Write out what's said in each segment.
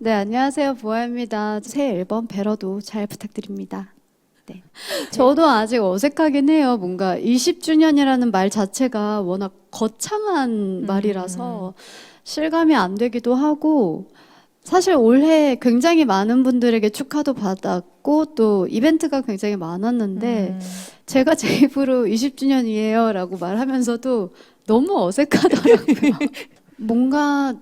네, 안녕하세요. 보아입니다. 새 앨범 베러도 잘 부탁드립니다. 네. 저도 아직 어색하긴 해요. 뭔가 20주년이라는 말 자체가 워낙 거창한 말이라서 실감이 안 되기도 하고 사실 올해 굉장히 많은 분들에게 축하도 받았고 또 이벤트가 굉장히 많았는데 음. 제가 제 입으로 20주년이에요 라고 말하면서도 너무 어색하더라고요. 뭔가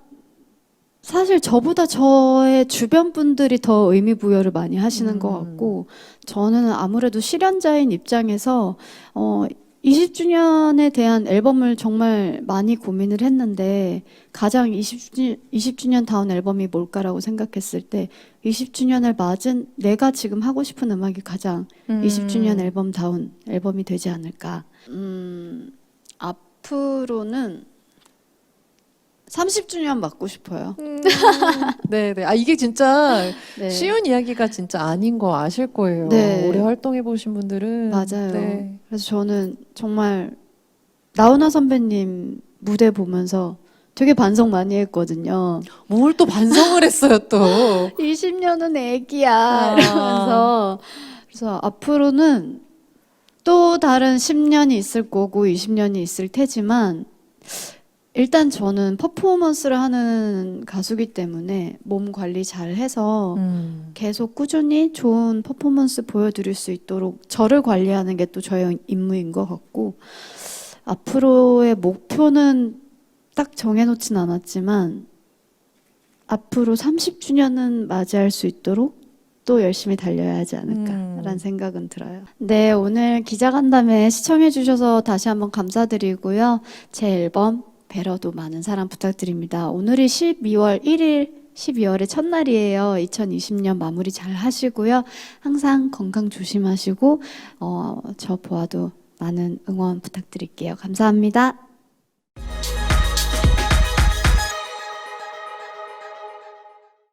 사실 저보다 저의 주변 분들이 더 의미 부여를 많이 하시는 것 음. 같고 저는 아무래도 실현자인 입장에서 어 20주년에 대한 앨범을 정말 많이 고민을 했는데 가장 20주년, 20주년 다운 앨범이 뭘까라고 생각했을 때 20주년을 맞은 내가 지금 하고 싶은 음악이 가장 음. 20주년 앨범 다운 앨범이 되지 않을까. 음, 앞으로는 30주년 맞고 싶어요. 음. 네네. 아 이게 진짜 네. 쉬운 이야기가 진짜 아닌 거 아실 거예요. 네. 오래 활동해 보신 분들은 맞아요. 네. 그래서 저는 정말 나훈아 선배님 무대 보면서 되게 반성 많이 했거든요. 뭘 또 반성을 했어요 또. 20년은 애기야 아. 이러면서 그래서 앞으로는 또 다른 10년이 있을 거고 20년이 있을 테지만 일단 저는 퍼포먼스를 하는 가수기 때문에 몸 관리 잘 해서 음. 계속 꾸준히 좋은 퍼포먼스 보여드릴 수 있도록 저를 관리하는 게 또 저의 임무인 것 같고 앞으로의 목표는 딱 정해놓진 않았지만 앞으로 30주년은 맞이할 수 있도록 또 열심히 달려야 하지 않을까라는 음. 생각은 들어요. 네, 오늘 기자간담회 시청해주셔서 다시 한번 감사드리고요. 제 앨범 베러도 많은 사랑 부탁드립니다. 오늘이 12월 1일 12월의 첫날이에요. 2020년 마무리 잘 하시고요. 항상 건강 조심하시고, 어, 저 보아도 많은 응원 부탁드릴게요. 감사합니다.